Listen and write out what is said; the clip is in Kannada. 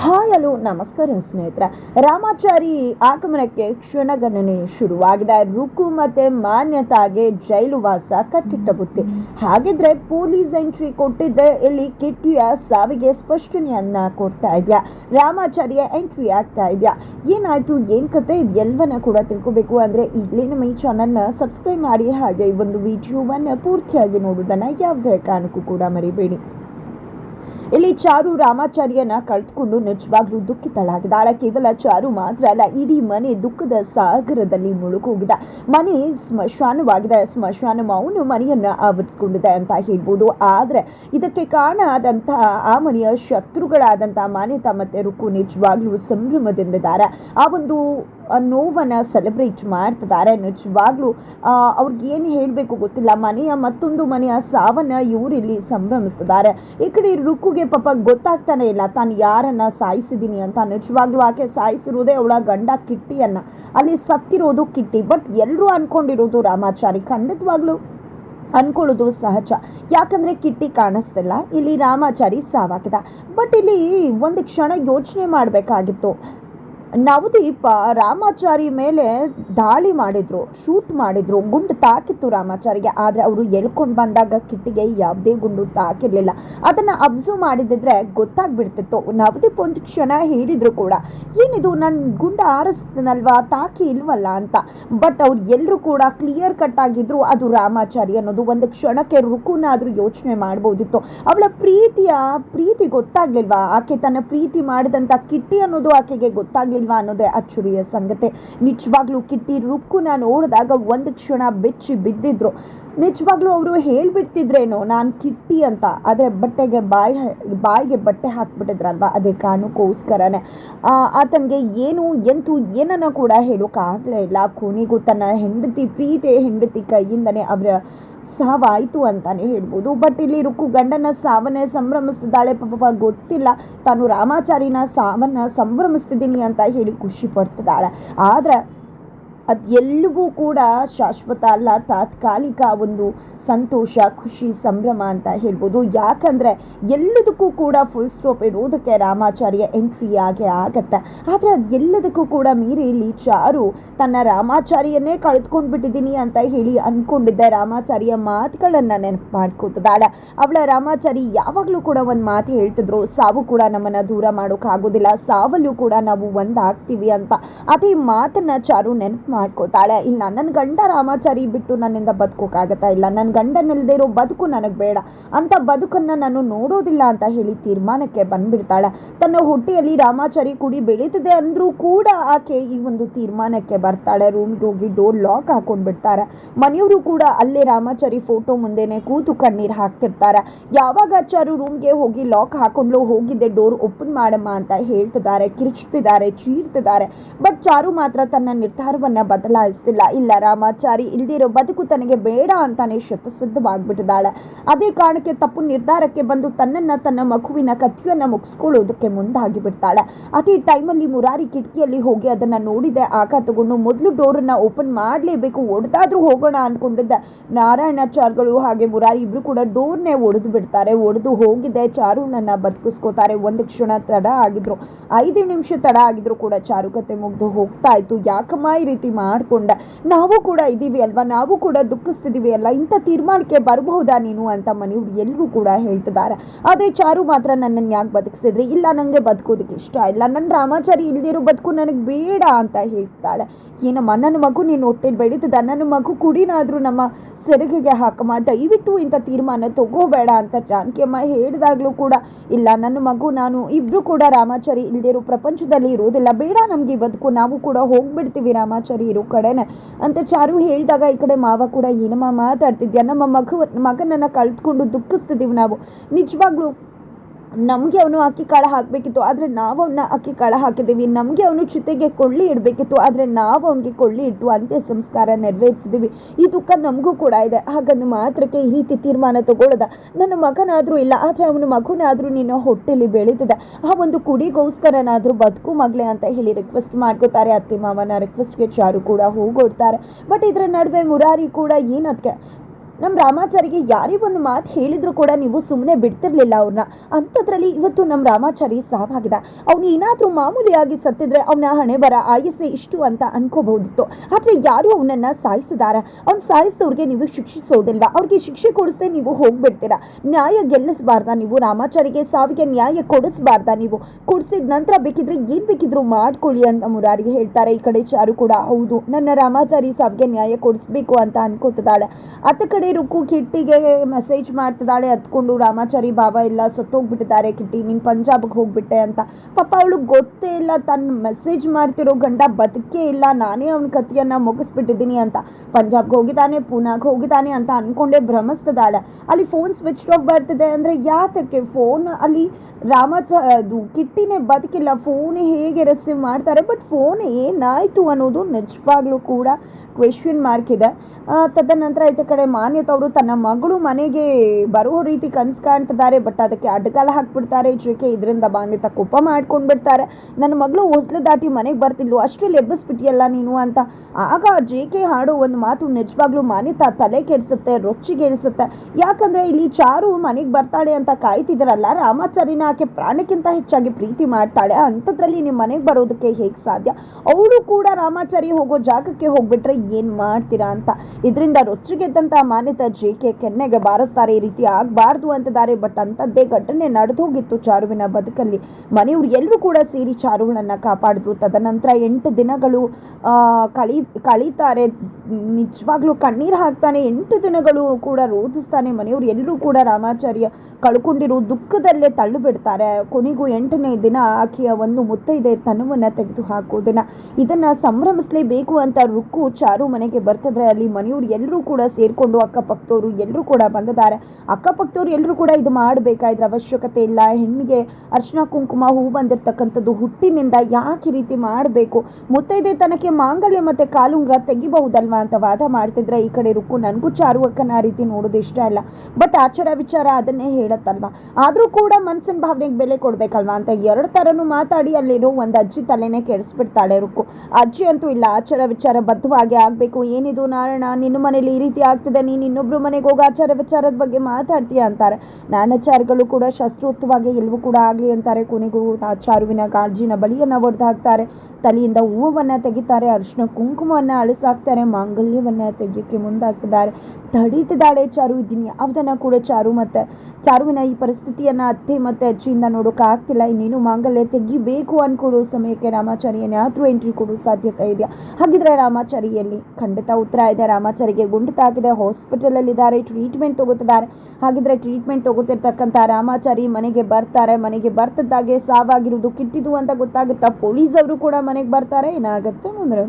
ಹಾಯ್ ಹಲೋ ನಮಸ್ಕಾರ ಸ್ನೇಹಿತರೆ. ರಾಮಾಚಾರಿ ಆಗಮನಕ್ಕೆ ಕ್ಷಣಗಣನೆ ಶುರುವಾಗಿದೆ. ರುಕು ಮತ್ತೆ ಮಾನ್ಯತಾಗೆ ಜೈಲು ವಾಸ ಕಟ್ಟಿಟ್ಟ ಬುತ್ತಿ. ಹಾಗಿದ್ರೆ ಪೊಲೀಸ್ ಎಂಟ್ರಿ ಕೊಟ್ಟಿದ್ದೆ, ಇಲ್ಲಿ ಕಿಟ್ಟಿಯ ಸಾವಿಗೆ ಸ್ಪಷ್ಟನೆಯನ್ನ ಕೊಡ್ತಾ ಇದೆಯಾ? ರಾಮಾಚಾರಿಯ ಎಂಟ್ರಿ ಆಗ್ತಾ ಇದೆಯಾ? ಏನಾಯ್ತು? ಏನ್ ಕತೆ? ಎಲ್ಲವನ್ನ ಕೂಡ ತಿಳ್ಕೊಬೇಕು ಅಂದ್ರೆ ಇಲ್ಲಿ ನಮ್ಮ ಈ ಚಾನಲ್ನ ಸಬ್ಸ್ಕ್ರೈಬ್ ಮಾಡಿ, ಹಾಗೆ ಈ ಒಂದು ವಿಡಿಯೋವನ್ನ ಪೂರ್ತಿಯಾಗಿ ನೋಡುವುದನ್ನ ಯಾವುದೇ ಕಾರಣಕ್ಕೂ ಕೂಡ ಮರಿಬೇಡಿ. ಇಲ್ಲಿ ಚಾರು ರಾಮಾಚಾರ್ಯನ ಕಳೆದುಕೊಂಡು ನಿಜವಾಗ್ಲೂ ದುಃಖಿತಳಾಗಿದ್ದಾಳೆ ಕೇವಲ ಚಾರು ಮಾತ್ರ ಅಲ್ಲ, ಇಡೀ ಮನೆ ದುಃಖದ ಸಾಗರದಲ್ಲಿ ಮುಳುಗೋಗಿದೆ. ಮನೆ ಸ್ಮಶಾನವಾಗಿದೆ. ಸ್ಮಶಾನ ಮೌನು ಮನೆಯನ್ನ ಆವರಿಸಿಕೊಂಡಿದೆ ಅಂತ ಹೇಳ್ಬೋದು. ಆದರೆ ಇದಕ್ಕೆ ಕಾರಣ ಆದಂತಹ ಆ ಮನೆಯ ಶತ್ರುಗಳಾದಂತಹ ಮಾನ್ಯತಾ ಮತ್ತೆ ರುಕು ನಿಜವಾಗ್ಲೂ ಸಂಭ್ರಮದಿಂದಿದ್ದಾರೆ ಆ ಒಂದು ನೋವನ್ನ ಸೆಲೆಬ್ರೇಟ್ ಮಾಡ್ತಿದ್ದಾರೆ. ನಿಜವಾಗ್ಲೂ ಅವ್ರಿಗೆ ಏನು ಹೇಳಬೇಕು ಗೊತ್ತಿಲ್ಲ. ಮನೆಯ ಮತ್ತೊಂದು ಮನೆಯ ಸಾವನ್ನು ಇವರು ಇಲ್ಲಿ ಸಂಭ್ರಮಿಸ್ತಿದ್ದಾರೆ. ಈ ಕಡೆ ರುಕ್ಕುಗೆ ಪಾಪ ಗೊತ್ತಾಗ್ತಾನೆ ಇಲ್ಲ. ತಾನು ಯಾರನ್ನು ಸಾಯಿಸಿದ್ದೀನಿ ಅಂತ. ನಿಜವಾಗ್ಲೂ ಆಕೆ ಸಾಯಿಸಿರೋದೇ ಅವಳ ಗಂಡ ಕಿಟ್ಟಿಯನ್ನು. ಅಲ್ಲಿ ಸತ್ತಿರೋದು ಕಿಟ್ಟಿ. ಬಟ್ ಎಲ್ಲರೂ ಅನ್ಕೊಂಡಿರೋದು ರಾಮಾಚಾರಿ. ಖಂಡಿತವಾಗ್ಲೂ ಅನ್ಕೊಳ್ಳೋದು ಸಹಜ. ಯಾಕಂದ್ರೆ ಕಿಟ್ಟಿ ಕಾಣಿಸ್ತಿಲ್ಲ. ಇಲ್ಲಿ ರಾಮಾಚಾರಿ ಸಾವಾಗಿದೆ. ಬಟ್ ಇಲ್ಲಿ ಒಂದು ಕ್ಷಣ ಯೋಚನೆ ಮಾಡಬೇಕಾಗಿತ್ತು. ನವದೀಪ ರಾಮಾಚಾರಿ ಮೇಲೆ ದಾಳಿ ಮಾಡಿದ್ರು, ಶೂಟ್ ಮಾಡಿದ್ರು, ಗುಂಡು ತಾಕಿತ್ತು ರಾಮಾಚಾರಿಗೆ. ಆದರೆ ಅವರು ಎಳ್ಕೊಂಡು ಬಂದಾಗ ಕಿಟ್ಟಿಗೆ ಯಾವುದೇ ಗುಂಡು ತಾಕಿರಲಿಲ್ಲ. ಅದನ್ನ ಅಬ್ಸರ್ವ್ ಮಾಡಿದ್ರೆ ಗೊತ್ತಾಗ್ಬಿಡ್ತಿತ್ತು. ನವದೀಪ್ ಒಂದು ಕ್ಷಣ ಹೇಳಿದರು ಕೂಡ, ಏನಿದು ನನ್ನ ಗುಂಡು ಆರಿಸ್ತೀನಲ್ವಾ? ತಾಕಿ ಇಲ್ವಲ್ಲ ಅಂತ. ಬಟ್ ಅವ್ರು ಎಲ್ಲರೂ ಕೂಡ ಕ್ಲಿಯರ್ ಕಟ್ ಆಗಿದ್ರು. ಅದು ರಾಮಾಚಾರಿ ಅನ್ನೋದು ಒಂದು ಕ್ಷಣಕ್ಕೆ ರುಕುನಾದ್ರೂ ಯೋಚನೆ ಮಾಡ್ಬೋದಿತ್ತು. ಅವಳ ಪ್ರೀತಿಯ, ಪ್ರೀತಿ ಗೊತ್ತಾಗ್ಲಿಲ್ವಾ? ಆಕೆ ತನ್ನ ಪ್ರೀತಿ ಮಾಡಿದಂತ ಕಿಟ್ಟಿ ಅನ್ನೋದು ಆಕೆಗೆ ಗೊತ್ತಾಗ್ಲಿಲ್ವಾ ಅನ್ನೋದೇ ಅಚ್ಚರಿಯ ಸಂಗತಿ. ನಿಜವಾಗ್ಲೂ ಕಿಟ್ಟಿ ರುಕ್ಕುನ ನೋಡಿದಾಗ ಒಂದು ಕ್ಷಣ ಬೆಚ್ಚಿ ಬಿದ್ದಿದ್ರು. ನಿಜವಾಗ್ಲೂ ಅವರು ಹೇಳ್ಬಿಡ್ತಿದ್ರೇನೋ, ನಾನು ಕಿಟ್ಟಿ ಅಂತ. ಆದರೆ ಬಟ್ಟೆಗೆ ಬಾಯಿ ಬಾಯಿಗೆ ಬಟ್ಟೆ ಹಾಕ್ಬಿಟ್ಟಿದ್ರಲ್ವ? ಅದೇ ಕಾರಣಕ್ಕೋಸ್ಕರನೇ ಆತನಿಗೆ ಏನು, ಎಂತೂ, ಏನನ್ನ ಕೂಡ ಹೇಳೋಕ್ಕಾಗಲೇ ಇಲ್ಲ. ಕೊನೆಗೂ ತನ್ನ ಹೆಂಡತಿ ಪ್ರೀತಿ ಹೆಂಡತಿ ಕೈಯಿಂದನೇ ಅವರ ಸಾವಾಯಿತು ಅಂತಾನೆ ಹೇಳ್ಬೋದು. ಬಟ್ ಇಲ್ಲಿ ರುಕ್ಕು ಗಂಡನ ಸಾವನ್ನೇ ಸಂಭ್ರಮಿಸ್ತಿದ್ದಾಳೆ ಪಾಪ ಗೊತ್ತಿಲ್ಲ. ತಾನು ರಾಮಾಚಾರಿನ ಸಾವನ್ನ ಸಂಭ್ರಮಿಸ್ತಿದ್ದೀನಿ ಅಂತ ಹೇಳಿ ಖುಷಿ ಪಡ್ತಿದ್ದಾಳೆ. ಆದ್ರೆ ಅದು ಎಲ್ಲವೂ ಕೂಡ ಶಾಶ್ವತ ಅಲ್ಲ, ತಾತ್ಕಾಲಿಕ ಒಂದು ಸಂತೋಷ, ಖುಷಿ, ಸಂಭ್ರಮ ಅಂತ ಹೇಳ್ಬೋದು. ಯಾಕಂದರೆ ಎಲ್ಲದಕ್ಕೂ ಕೂಡ ಫುಲ್ ಸ್ಟಾಪ್ ಇರೋದಕ್ಕೆ ರಾಮಾಚಾರ್ಯ ಎಂಟ್ರಿ ಆಗೇ ಆಗತ್ತೆ. ಆದರೆ ಅದು ಎಲ್ಲದಕ್ಕೂ ಕೂಡ ಮೀರಿ ಇಲ್ಲಿ ಚಾರು ತನ್ನ ರಾಮಾಚಾರ್ಯನೇ ಕಳೆದುಕೊಂಡು ಬಿಟ್ಟಿದ್ದೀನಿ ಅಂತ ಹೇಳಿ ಅಂದ್ಕೊಂಡಿದ್ದೆ ರಾಮಾಚಾರ್ಯ ಮಾತುಗಳನ್ನು ನೆನಪು ಮಾಡ್ಕೋತಿದ್ದಾಳೆ ಅವಳ ರಾಮಾಚಾರಿ ಯಾವಾಗಲೂ ಕೂಡ ಒಂದು ಮಾತು ಹೇಳ್ತಿದ್ರು, ಸಾವು ಕೂಡ ನಮ್ಮನ್ನು ದೂರ ಮಾಡೋಕ್ಕಾಗೋದಿಲ್ಲ ಸಾವಲ್ಲೂ ಕೂಡ ನಾವು ಒಂದಾಗ್ತೀವಿ ಅಂತ. ಅದೇ ಮಾತನ್ನು ಚಾರು ನೆನಪು ಮಾಡ್ಕೋತಾಳೆ. ಇನ್ನು ನನ್ನ ಗಂಡ ರಾಮಾಚಾರಿ ಬಿಟ್ಟು ನನ್ನಿಂದ ಬದುಕೋಕ್ಕಾಗತ್ತಾ ಇಲ್ಲ? ನನ್ನ ಗಂಡನಿಲ್ಲದೆ ಇರೋ ಬದುಕು ನನಗೆ ಬೇಡ. ಅಂತ ಬದುಕನ್ನ ನಾನು ನೋಡೋದಿಲ್ಲ ಅಂತ ಹೇಳಿ ತೀರ್ಮಾನಕ್ಕೆ ಬಂದ್ಬಿಡ್ತಾಳೆ. ತನ್ನ ಹೊಟ್ಟೆಯಲ್ಲಿ ರಾಮಾಚಾರಿ ಕುಡಿ ಬೆಳೀತದೆ ಅಂದರೂ ಕೂಡ ಆಕೆ ಈ ಒಂದು ತೀರ್ಮಾನಕ್ಕೆ ಬರ್ತಾಳೆ. ರೂಮ್ಗೆ ಹೋಗಿ ಡೋರ್ ಲಾಕ್ ಹಾಕೊಂಡು ಬಿಡ್ತಾರೆ ಮನೆಯವರು ಕೂಡ ಅಲ್ಲೇ ರಾಮಾಚಾರಿ ಫೋಟೋ ಮುಂದೆನೆ ಕೂತು ಕಣ್ಣೀರು ಹಾಕ್ತಿರ್ತಾರೆ. ಯಾವಾಗ ಚಾರು ರೂಮ್ಗೆ ಹೋಗಿ ಲಾಕ್ ಹಾಕೊಂಡ್ಲು ಹೋಗಿದ್ದೆ ಡೋರ್ ಓಪನ್ ಮಾಡಮ್ಮ ಅಂತ ಹೇಳ್ತಿದ್ದಾರೆ. ಕಿರ್ಚ್ತಿದ್ದಾರೆ, ಚೀರ್ತಿದ್ದಾರೆ. ಬಟ್ ಚಾರು ಮಾತ್ರ ತನ್ನ ನಿರ್ಧಾರವನ್ನ ಬದಲಾಯಿಸ್ತಿಲ್ಲ. ಇಲ್ಲ, ರಾಮಾಚಾರಿ, ಇಲ್ದಿರೋ ಬದುಕು ತನಗೆ ಬೇಡ ಅಂತಾನೆ ಶತಸಿದ್ಧವಾಗ್ಬಿಟ್ಟಿದ್ದಾಳೆ. ಅದೇ ಕಾರಣಕ್ಕೆ ತಪ್ಪು ನಿರ್ಧಾರಕ್ಕೆ ಬಂದು ತನ್ನನ್ನ ತನ್ನ ಮಗುವಿನ ಕತ್ತಿಯನ್ನ ಮುಗಿಸ್ಕೊಳ್ಳೋದಕ್ಕೆ ಮುಂದಾಗಿ ಬಿಡ್ತಾಳೆ ಅದೇ ಟೈಮಲ್ಲಿ ಮುರಾರಿ ಕಿಟಕಿಯಲ್ಲಿ ಹೋಗಿ ಅದನ್ನ ನೋಡಿದೆ. ಆಗ ತಗೊಂಡು ಮೊದಲು ಡೋರನ್ನ ಓಪನ್ ಮಾಡಲೇಬೇಕು, ಒಡೆದಾದ್ರೂ ಹೋಗೋಣ ಅನ್ಕೊಂಡಿದ್ದೆ. ನಾರಾಯಣಾಚಾರ್ಗಳು ಹಾಗೆ ಮುರಾರಿ ಇಬ್ರು ಕೂಡ ಡೋರ್ನೇ ಒಡೆದು ಬಿಡ್ತಾರೆ. ಒಡೆದು ಹೋಗಿದೆ ಚಾರುನನ್ನ ಬದುಕಿಸ್ಕೋತಾರೆ. ಒಂದು ಕ್ಷಣ ತಡ ಆಗಿದ್ರು, ಐದು ನಿಮಿಷ ತಡ ಆಗಿದ್ರು ಕೂಡ ಚಾರುಕತೆ ಮುಗಿದು ಹೋಗ್ತಾ ಇತ್ತು. ಯಾಕಮ್ಮ ಈ ರೀತಿ ಮಾಡ್ಕೊಂಡೆ. ನಾವು ಕೂಡ ಇದ್ದೀವಿ ಅಲ್ವಾ? ನಾವು ಕೂಡ ದುಃಖಿಸ್ತಿದ್ದೀವಿ ಅಲ್ಲ? ಇಂಥ ತೀರ್ಮಾನಕ್ಕೆ ಬರಬಹುದಾ ನೀನು ಅಂತ ಮನೆಯವ್ರು ಎಲ್ಲರೂ ಕೂಡ ಹೇಳ್ತಿದ್ದಾರೆ. ಆದರೆ ಚಾರು ಮಾತ್ರ ನನ್ನನ್ನು ಯಾಕೆ ಬದುಕಿಸಿದ್ರಿ? ಇಲ್ಲ ನನಗೆ ಬದುಕೋದಕ್ಕೆ ಇಷ್ಟ ಇಲ್ಲ. ನನ್ನ ರಾಮಾಚಾರಿ ಇಲ್ದಿರೋ ಬದುಕು ನನಗೆ ಬೇಡ ಅಂತ ಹೇಳ್ತಾಳೆ ಏನಮ್ಮ, ನನ್ನ ಮಗು ನೀನು ಹೊಟ್ಟೆಲಿ ಬೆಳೀತದ ನನ್ನ ಮಗು ಕುಡಿನಾದರೂ ನಮ್ಮ ಸೆರಗಿಗೆ ಹಾಕಮ್ಮ. ದಯವಿಟ್ಟು ಇಂಥ ತೀರ್ಮಾನ ತಗೋಬೇಡ ಅಂತ ಜಾನಕಿಯಮ್ಮ ಹೇಳಿದಾಗಲೂ ಕೂಡ, ಇಲ್ಲ, ನನ್ನ ಮಗು, ನಾನು ಇಬ್ಬರು ಕೂಡ ರಾಮಾಚಾರಿ ಇಲ್ದಿರೋ ಪ್ರಪಂಚದಲ್ಲಿ ಇರೋದಿಲ್ಲ. ಬೇಡ ನಮಗೆ ಬದುಕು, ನಾವು ಕೂಡ ಹೋಗ್ಬಿಡ್ತೀವಿ ರಾಮಾಚಾರಿ ಇರೋ ಕಡೆನೆ. ಅಂತ ಚಾರು ಹೇಳಿದಾಗ ಈ ಕಡೆ ಮಾವ ಕೂಡ, ಏನಮ್ಮ ಮಾತಾಡ್ತಿದ್ಯಾ? ನಮ್ಮ ಮಗು, ಮಗನನ್ನು ಕಳ್ತ್ಕೊಂಡು ದುಃಖಿಸ್ತಿದ್ದೀವಿ ನಾವು. ನಿಜವಾಗ್ಲೂ ನಮಗೆ ಅವನು ಅಕ್ಕಿ ಕಾಳು ಹಾಕಬೇಕಿತ್ತು, ಆದರೆ ನಾವು ಅವನ್ನ ಅಕ್ಕಿ ಕಾಳು ಹಾಕಿದ್ದೀವಿ. ನಮಗೆ ಅವನು ಚಿತೆಗೆ ಕೊಳ್ಳಿ ಇಡಬೇಕಿತ್ತು, ಆದರೆ ನಾವು ಅವನಿಗೆ ಕೊಳ್ಳಿ ಇಟ್ಟು ಅಂತ್ಯ ಸಂಸ್ಕಾರ ನೆರವೇರಿಸಿದ್ದೀವಿ. ಈ ದುಃಖ ನಮಗೂ ಕೂಡ ಇದೆ. ಹಾಗನ್ನು ಮಾತ್ರಕ್ಕೆ ಈ ರೀತಿ ತೀರ್ಮಾನ ತಗೊಳ್ಳೋದ? ನನ್ನ ಮಗನಾದರೂ ಇಲ್ಲ, ಆದರೆ ಅವನ ಮಗುನಾದರೂ ನೀನು ಹೊಟ್ಟೆಲಿ ಬೆಳೀತಿದೆ ಆ ಒಂದು ಕುಡಿಗೋಸ್ಕರನಾದರೂ ಬದುಕು ಮಗಳೇ ಅಂತ ಹೇಳಿ ರಿಕ್ವೆಸ್ಟ್ ಮಾಡ್ಕೋತಾರೆ. ಅತ್ತೆ ಮಾವನ ರಿಕ್ವೆಸ್ಟ್ಗೆ ಚಾರು ಕೂಡ ಹೋಗೋಡ್ತಾರೆ. ಬಟ್ ಇದರ ನಡುವೆ ಮುರಾರಿ ಕೂಡ ಏನದಕ್ಕೆ ನಮ್ಮ ರಾಮಾಚಾರಿಗೆ ಯಾರೇ ಒಂದು ಮಾತು ಹೇಳಿದ್ರು ಕೂಡ ನೀವು ಸುಮ್ಮನೆ ಬಿಡ್ತಿರ್ಲಿಲ್ಲ ಅವ್ರನ್ನ ಅಂಥದ್ರಲ್ಲಿ ಇವತ್ತು ನಮ್ಮ ರಾಮಾಚಾರಿ ಸಾವಾಗಿದೆ. ಅವ್ನು ಏನಾದರೂ ಮಾಮೂಲಿಯಾಗಿ ಸತ್ತಿದ್ರೆ ಅವನ ಹಣೆ ಬರ ಆಯಸ್ಸೆ ಇಷ್ಟು ಅಂತ ಅನ್ಕೋಬಹುದಿತ್ತು. ಆದರೆ ಯಾರು ಅವನನ್ನು ಸಾಯಿಸಿದಾರ? ಅವ್ನು ಸಾಯಿಸಿದವ್ರಿಗೆ ನೀವು ಶಿಕ್ಷಿಸೋದಿಲ್ವಾ? ಅವ್ರಿಗೆ ಶಿಕ್ಷೆ ಕೊಡಿಸ್ದೆ ನೀವು ಹೋಗ್ಬಿಡ್ತೀರಾ? ನ್ಯಾಯ ಗೆಲ್ಲಿಸಬಾರ್ದ ನೀವು? ರಾಮಾಚಾರಿಗೆ ಸಾವಿಗೆ ನ್ಯಾಯ ಕೊಡಿಸಬಾರ್ದ ನೀವು? ಕೊಡಿಸಿದ ನಂತರ ಬೇಕಿದ್ರೆ ಏನು ಬೇಕಿದ್ರು ಮಾಡ್ಕೊಳ್ಳಿ ಅಂತ ಮುರಾರಿ ಹೇಳ್ತಾರೆ. ಈ ಕಡೆ ಚಾರು ಕೂಡ ಹೌದು. ನನ್ನ ರಾಮಾಚಾರಿ ಸಾವಿಗೆ ನ್ಯಾಯ ಕೊಡಿಸ್ಬೇಕು ಅಂತ ಅನ್ಕೋತಿದ್ದಾಳೆ. ಅತ್ತ ಕಡೆ ರುಕ್ಕು ಕಿಟ್ಟಿಗೆ ಮೆಸೇಜ್ ಮಾಡ್ತಿದ್ದಾಳೆ. ಹತ್ಕೊಂಡು ರಾಮಾಚಾರಿ ಬಾಬಾ ಎಲ್ಲ ಸತ್ತೋಗ್ಬಿಟ್ಟಿದ್ದಾರೆ ಕಿಟ್ಟಿ. ನೀನು ಪಂಜಾಬ್ಗೆ ಹೋಗ್ಬಿಟ್ಟೆ ಅಂತ. ಪಾಪ ಅವಳು ಗೊತ್ತೇ ಇಲ್ಲ ತನ್ನ ಮೆಸೇಜ್ ಮಾಡ್ತಿರೋ ಗಂಡ ಬದುಕೇ ಇಲ್ಲ. ನಾನೇ ಅವನ ಕಥೆಯನ್ನ ಮುಗಿಸ್ಬಿಟ್ಟಿದ್ದೀನಿ ಅಂತ. ಪಂಜಾಬ್ಗೆ ಹೋಗಿದ್ದಾನೆ, ಪೂನಾಗೆ ಹೋಗಿದ್ದಾನೆ ಅಂತ ಅನ್ಕೊಂಡೆ ಭ್ರಮಿಸ್ತಿದ್ದಾಳೆ ಅಲ್ಲಿ ಫೋನ್ ಸ್ವಿಚ್ ಆಫ್ ಬರ್ತಿದೆ ಅಂದ್ರೆ ಯಾತಕ್ಕೆ? ಫೋನ್ ಅಲ್ಲಿ ರಾಮಾಚ, ಅದು ಕಿಟ್ಟಿನೇ ಬದುಕಿಲ್ಲ. ಫೋನ್ ಹೇಗೆ ರಿಸೀವ್ ಮಾಡ್ತಾರೆ? ಬಟ್ ಫೋನ್ ಏನಾಯ್ತು ಅನ್ನೋದು ನಿಜವಾಗ್ಲೂ ಕೂಡ ಕ್ವೆಶನ್ ಮಾರ್ಕ್ ಇದೆ. ತದನಂತರ ಈತ ಕಡೆ ಮಾನ್ಯತವರು ತನ್ನ ಮಗಳು ಮನೆಗೆ ಬರೋ ರೀತಿ ಕನ್ಸು ಕಾಣ್ತಿದ್ದಾರೆ ಬಟ್ ಅದಕ್ಕೆ ಅಡ್ಡಗಾಲ ಹಾಕ್ಬಿಡ್ತಾರೆ. ಜೊತೆ ಇದರಿಂದ ಮಾನ್ಯತ ಕೋಪ ಮಾಡ್ಕೊಂಡು ಬಿಡ್ತಾರೆ ನನ್ನ ಮಗಳು ಹೊಸ್ಲು ದಾಟಿ ಮನೆಗೆ ಬರ್ತಿದ್ಲು ಅಷ್ಟು ಎಬ್ಬಿಸ್ಬಿಟ್ಟಿಯಲ್ಲ ನೀನು ಅಂತ. ಆಗ ಜೆ ಕೆ ಹಾಡೋ ಒಂದು ಮಾತು ನಿಜವಾಗ್ಲೂ ಮಾನ್ಯತ ತಲೆ ಕೆಡಿಸುತ್ತೆ ರೊಚ್ಚಿಗೇಳಿಸುತ್ತೆ ಯಾಕಂದ್ರೆ ಇಲ್ಲಿ ಚಾರು ಮನೆಗೆ ಬರ್ತಾಳೆ ಅಂತ ಕಾಯ್ತಿದ್ದಾರಲ್ಲ ರಾಮಾಚಾರಿನ ಆಕೆ ಪ್ರಾಣಕ್ಕಿಂತ ಹೆಚ್ಚಾಗಿ ಪ್ರೀತಿ ಮಾಡ್ತಾಳೆ. ಅಂಥದ್ರಲ್ಲಿ ನಿಮ್ಮ ಮನೆಗೆ ಬರೋದಕ್ಕೆ ಹೇಗೆ ಸಾಧ್ಯ? ಅವಳು ಕೂಡ ರಾಮಾಚಾರಿ ಹೋಗೋ ಜಾಗಕ್ಕೆ ಹೋಗ್ಬಿಟ್ರೆ ಏನ್ ಮಾಡ್ತೀರಾ ಅಂತ. ಇದರಿಂದ ರೊಚ್ಚಿಗೆದ್ದಂಥ ಮಾನ್ಯತ ಜೆ ಕೆ ಕೆನ್ನೆಗೆ ಬಾರಿಸ್ತಾರೆ. ಈ ರೀತಿ ಆಗ್ಬಾರ್ದು ಅಂತಿದ್ದಾರೆ. ಬಟ್ ಅಂಥದ್ದೇ ಘಟನೆ ನಡೆದೋಗಿತ್ತು ಚಾರುವಿನ ಬದುಕಲ್ಲಿ. ಮನೆಯವರು ಎಲ್ಲರೂ ಕೂಡ ಸೇರಿ ಚಾರುಗಳನ್ನ ಕಾಪಾಡಿದ್ರು. ತದನಂತರ ಎಂಟು ದಿನಗಳು ಕಳಿ, ಕಳೀತಾರೆ. ನಿಜವಾಗ್ಲೂ ಕಣ್ಣೀರು ಹಾಕ್ತಾನೆ. ಎಂಟು ದಿನಗಳು ಕೂಡ ರೋಧಿಸ್ತಾನೆ. ಮನೆಯವರು ಎಲ್ಲರೂ ಕೂಡ ರಾಮಾಚಾರ್ಯ ಕಳ್ಕೊಂಡಿರೋ ದುಃಖದಲ್ಲೇ ತಳ್ಳು ಬಿಡ್ತಾರೆ ಕೊನೆಗೂ ಎಂಟನೇ ದಿನ ಆಕೆಯ ಒಂದು ಮುತ್ತೈದೆ ತನುವನ್ನ ತೆಗೆದು ಹಾಕೋ ದಿನ. ಇದನ್ನ ಸಂಭ್ರಮಿಸಲೇಬೇಕು ಅಂತ ರುಕ್ಕು ಚಾರು ಮನೆಗೆ ಬರ್ತಿದ್ರೆ ಅಲ್ಲಿ ಮನೆಯವ್ರು ಎಲ್ಲರೂ ಕೂಡ ಸೇರಿಕೊಂಡು ಅಕ್ಕಪಕ್ಕದವರು ಎಲ್ಲರೂ ಕೂಡ ಬಂದಿದ್ದಾರೆ. ಅಕ್ಕಪಕ್ಕದವ್ರು ಎಲ್ಲರೂ ಕೂಡ ಇದು ಮಾಡಬೇಕಾದ್ರೆ ಅವಶ್ಯಕತೆ ಇಲ್ಲ. ಹೆಣ್ಣಿಗೆ ಅರ್ಶಿನ ಕುಂಕುಮ ಹೂ ಬಂದಿರತಕ್ಕಂಥದ್ದು ಹುಟ್ಟಿನಿಂದ ಯಾಕೆ ರೀತಿ ಮಾಡಬೇಕು? ಮುತ್ತೈದೆ ತನಕ್ಕೆ ಮಾಂಗಲ್ಯ ಮತ್ತೆ ಕಾಲುಂಗ್ರ ತೆಗಿಬಹುದಲ್ವಾ ಅಂತ ವಾದ ಮಾಡ್ತಿದ್ರೆ ಈ ಕಡೆ ರುಕ್ಕು ನನಗೂ ಚಾರು ಅಕ್ಕನ ಆ ರೀತಿ ನೋಡೋದು ಇಷ್ಟ ಇಲ್ಲ. ಬಟ್ ಆಚಾರ ವಿಚಾರ ಅದನ್ನೇ ಹೇಳತ್ತಲ್ವಾ? ಆದರೂ ಕೂಡ ಮನಸ್ಸಿನ ಭಾವನೆಗೆ ಬೆಲೆ ಕೊಡಬೇಕಲ್ವಾ ಅಂತ ಎರಡು ಥರನೂ ಮಾತಾಡಿ ಅಲ್ಲಿರೋ ಒಂದು ಅಜ್ಜಿ ತಲೆನೇ ಕೆಡಿಸ್ಬಿಡ್ತಾಳೆ ರುಕ್ಕು. ಅಜ್ಜಿ ಅಂತೂ ಇಲ್ಲ, ಆಚಾರ ವಿಚಾರ ಬದ್ಧವಾಗಿ ಆಗ್ಬೇಕು, ಏನಿದು ನಾರಾಯಣ ನಿನ್ನ ಮನೇಲಿ ಈ ರೀತಿ ಆಗ್ತಿದೆ, ನೀನು ಇನ್ನೊಬ್ರು ಮನೆಗೆ ಹೋಗಿ ಆಚಾರ ವಿಚಾರದ ಬಗ್ಗೆ ಮಾತಾಡ್ತೀಯ ಅಂತಾರೆ. ನಾನಾಚಾರಗಳು ಕೂಡ ಶಸ್ತ್ರೋತ್ವವಾಗಿ ಎಲ್ಲವೂ ಕೂಡ ಆಗಲಿ ಅಂತಾರೆ. ಕೊನೆಗೂ ಚಾರುವಿನ ಕಾಳಜಿನ ಬಳಿಯನ್ನು ಒಡೆದು ಹಾಕ್ತಾರೆ. ತಲೆಯಿಂದ ಹೂವನ್ನು ತೆಗಿತಾರೆ. ಅರಿಶಿನ ಕುಂಕುಮವನ್ನ ಅಳಿಸಾಕ್ತಾರೆ. ಮಾಂಗಲ್ಯವನ್ನ ತೆಗಿಯಕ್ಕೆ ಮುಂದಾಗ್ತಿದ್ದಾರೆ. ತಡೀತಿದ್ದಾಳೆ ಚಾರು. ಇದ್ದೀನಿ. ಯಾವುದನ್ನು ಕೂಡ ಚಾರು ಮತ್ತೆ, ಚಾರುವಿನ ಈ ಪರಿಸ್ಥಿತಿಯನ್ನ ಅತ್ತೆ ಮತ್ತೆ ಅಜ್ಜಿಯಿಂದ ನೋಡೋಕೆ ಆಗ್ತಿಲ್ಲ. ಇನ್ನೇನು ಮಾಂಗಲ್ಯ ತೆಗಿಬೇಕು ಅನ್ಕೊಳ್ಳೋ ಸಮಯಕ್ಕೆ ರಾಮಾಚಾರಿಯನ್ನ ಯಾತ್ರು ಎಂಟ್ರಿ ಕೊಡೋ ಸಾಧ್ಯತೆ ಇದೆಯಾ? ಹಾಗಿದ್ರೆ ರಾಮಾಚಾರಿಯಲ್ಲಿ ಖಂಡಿತ ಉತ್ತರ ಇದೆ. ರಾಮಾಚಾರಿಗೆ ಗುಂಡು ತಾಕಿದೆ. ಹಾಸ್ಪಿಟಲ್ ಅಲ್ಲಿ ಇದ್ದಾರೆ ಟ್ರೀಟ್ಮೆಂಟ್ ತಗೋತಿದ್ದಾರೆ ಹಾಗಿದ್ರೆ ಟ್ರೀಟ್ಮೆಂಟ್ ತಗೋತಿರ್ತಕ್ಕಂಥ ರಾಮಾಚಾರಿ ಮನೆಗೆ ಬರ್ತಾರೆ. ಮನೆಗೆ ಬರ್ತಿದ್ದಾಗೆ ಸಾವಾಗಿರುವುದು ಕಿಟ್ಟಿದು ಅಂತ ಗೊತ್ತಾಗುತ್ತಾ ಪೊಲೀಸ್ ಅವರು ಕೂಡ ಮನೆಗೆ ಬರ್ತಾರೆ. ಏನಾಗುತ್ತೆ? ಮುಂದಿನ